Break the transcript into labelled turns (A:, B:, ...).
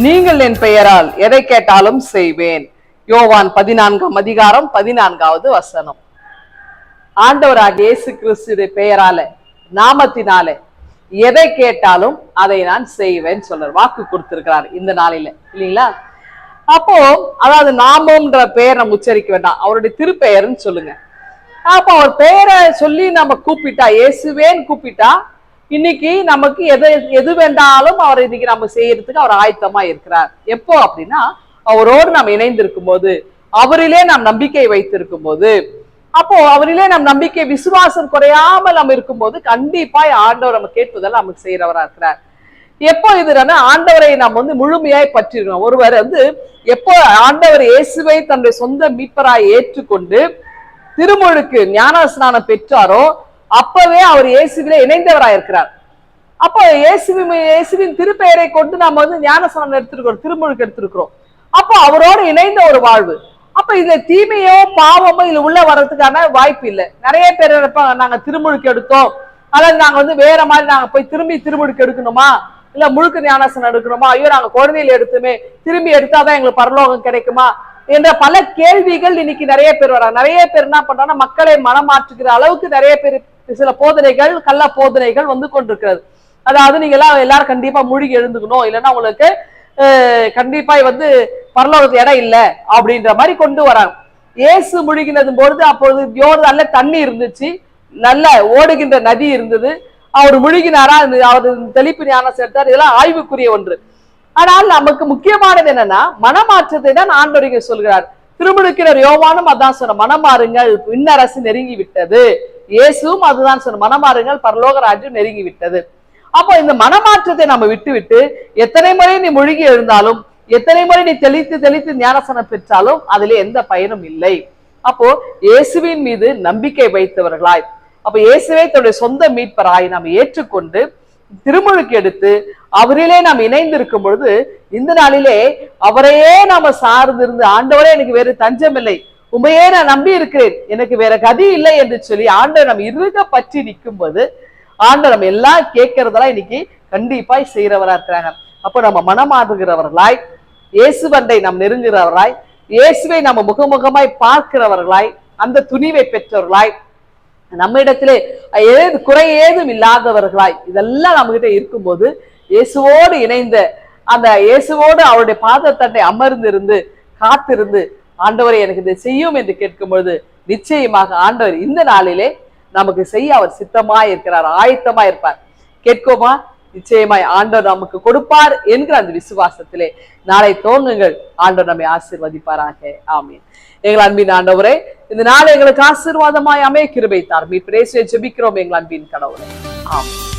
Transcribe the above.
A: நீங்கள் என் பெயரால் எதை கேட்டாலும் செய்வேன். யோவான் பதினான்காம் அதிகாரம் பதினான்காவது வசனம். ஆண்டவராக இயேசு கிறிஸ்துடைய பெயரால நாமத்தினால எதை கேட்டாலும் அதை நான் செய்வேன் சொல்றார். வாக்கு கொடுத்திருக்கிறார் இந்த நாளில இல்லைங்களா? அப்போ அதாவது நாமம்ன்ற பெயர் நம்ம உச்சரிக்க வேண்டாம். அவருடைய திருப்பெயர்னு சொல்லுங்க. அப்போ அவர் பெயரை சொல்லி நம்ம கூப்பிட்டா இயேசுவேன்னு கூப்பிட்டா இன்னைக்கு நமக்கு எது எது வேண்டாலும் அவர் இன்னைக்கு நம்ம செய்யறதுக்கு அவர் ஆயத்தமா இருக்கிறார். எப்போ அப்படின்னா அவரோடு நாம் இணைந்திருக்கும் போது அவரிலே நாம் நம்பிக்கை வைத்திருக்கும் போது அப்போ அவரிலே நம் நம்பிக்கை விசுவாசம் குறையாமல் நம்ம இருக்கும்போது கண்டிப்பாய் ஆண்டவர் நம்ம கேட்பதெல்லாம் நமக்கு செய்யறவரா இருக்கிறார். எப்போ இதுனா ஆண்டவரை நாம் வந்து முழுமையாய் பற்றிருக்கோம் ஒருவர் வந்து எப்போ ஆண்டவர் இயேசுவை தன்னுடைய சொந்த மீட்பராய் ஏற்றுக்கொண்டு திருமுழுக்கு ஞானஸ்நானம் பெற்றாரோ அப்பவே அவர் இயேசுவிலே இணைந்தவராக இருக்கிறார் அப்போ இயேசுவின் இயேசுவின் திருப்பெயரை கொண்டு நாம வந்து ஞானஸ்நானம் எடுத்திருக்கிறோம் திருமுழுக்கு எடுத்திருக்கிறோம். அப்போ அவரோடு இணைந்த ஒரு வாழ்வு. அப்ப இதுல தீமையோ பாவமோ இதுல உள்ள வர்றதுக்கான வாய்ப்பு இல்லை. நிறைய பேர் நினைப்பாங்க நாங்க திருமுழுக்கு எடுத்தோம். அதாவது நாங்க வந்து வேற மாதிரி நாங்க போய் திரும்பி திருமுழுக்கு எடுக்கணுமா? இல்ல முழுக்க ஞானசனம் எடுக்கணுமா? ஐயோ நாங்க குழந்தையில எடுத்துமே. திரும்பி எடுத்தாதான் எங்களுக்கு பரலோகம் கிடைக்குமா? என்ற பல கேள்விகள் இன்னைக்கு நிறைய பேர் வராங்க. நிறைய பேர் என்ன பண்றாங்கன்னா மக்களை மனமாற்றுகிற அளவுக்கு நிறைய பேர் சில போதனைகள் கள்ள போதனைகள் வந்து கொண்டிருக்கிறது. அதாவது நீங்க எல்லாம் எல்லாரும் கண்டிப்பா மூழ்கி எழுந்துக்கணும். இல்லைன்னா உங்களுக்கு கண்டிப்பா வந்து பரலோகத்து இடம் இல்லை அப்படின்ற மாதிரி கொண்டு வராங்க. இயேசு முழுகினது பொழுது அப்பொழுது யோர்தான்ல தண்ணி இருந்துச்சு. நல்ல ஓடுகின்ற நதி இருந்தது. அவர் முழுகினாரா? அவர் தெளிப்பு ஞானம் சேர்த்தார் இதெல்லாம் ஆய்வுக்குரிய ஒன்று. ஆனால் நமக்கு முக்கியமானது என்னன்னா மனமாற்றத்தை தான் ஆண்டோரிகள் சொல்கிறார். திருமுழுக்கினர் யோவானும் அதான் சொன்ன மனமாறுங்கள் விண்ணரசு நெருங்கி விட்டது இயேசுவும் அதுதான் சொன்ன மனமாறுங்கள் பரலோக ராஜ்யம் நெருங்கி விட்டது அப்போ இந்த மனமாற்றத்தை நம்ம விட்டு விட்டு எத்தனை முறை நீ முழுகி எழுந்தாலும் எத்தனை முறை நீ தெளித்து தெளித்து ஞானசனம் பெற்றாலும் அதிலே எந்த பயனும் இல்லை. அப்போ இயேசுவின் மீது நம்பிக்கை வைத்தவர்களாய். அப்ப இயேசுவை தன்னுடைய சொந்த மீட்பராய். நாம் ஏற்றுக்கொண்டு திருமுழுக்கு எடுத்து அவரிலே நாம் இணைந்திருக்கும் பொழுது இந்த நாளிலே அவரையே நாம சார்ந்திருந்து ஆண்டவரே எனக்கு வேறு தஞ்சம் இல்லை உண்மையே நான் நம்பி இருக்கிறேன் எனக்கு வேற கதி இல்லை என்று சொல்லி ஆண்டவர் நம்ம இருக பற்றி நிற்கும் போது ஆண்டவர் நம்ம எல்லாம் கேட்கறதெல்லாம் இன்னைக்கு கண்டிப்பாய் செய்யறவரா இருக்கிறாங்க. அப்போ நம்ம மனமாடுகிறவர்களாய் இயேசுவண்டை நாம் நெருங்குகிறவர்களாய் இயேசுவை நம்ம முகமுகமாய் பார்க்கிறவர்களாய் அந்த துணிவை பெற்றவர்களாய் நம்ம இடத்திலே ஏது குறை ஏதும் இல்லாதவர்களாய் இதெல்லாம் நம்ம கிட்ட இருக்கும்போது இயேசுவோடு இணைந்த அந்த இயேசுவோடு அவருடைய பாதத்தண்டை அமர்ந்திருந்து காத்திருந்து ஆண்டவரை எனக்கு இதை செய்யும் என்று கேட்கும் பொழுது நிச்சயமாக ஆண்டவர் இந்த நாளிலே நமக்கு செய்ய அவர் சித்தமாய் இருக்கிறார் ஆயத்தமா இருப்பார். கேட்கோமா? நிச்சயமாய் ஆண்டவர் நமக்கு கொடுப்பார் என்கிற அந்த விசுவாசத்திலே நாளை தோங்குங்கள் ஆண்டவர் நம்மை ஆசிர்வதிப்பாராக. ஆமீன். எங்கள் அன்பின் ஆண்டவரே இந்த நாள் எங்களுக்கு ஆசீர்வாதமாய் அமைய கிருபை தார் மீ பிரேசியை ஜெபிக்கிறோம் எங்கள் அன்பின் கடவுளை. ஆமென்.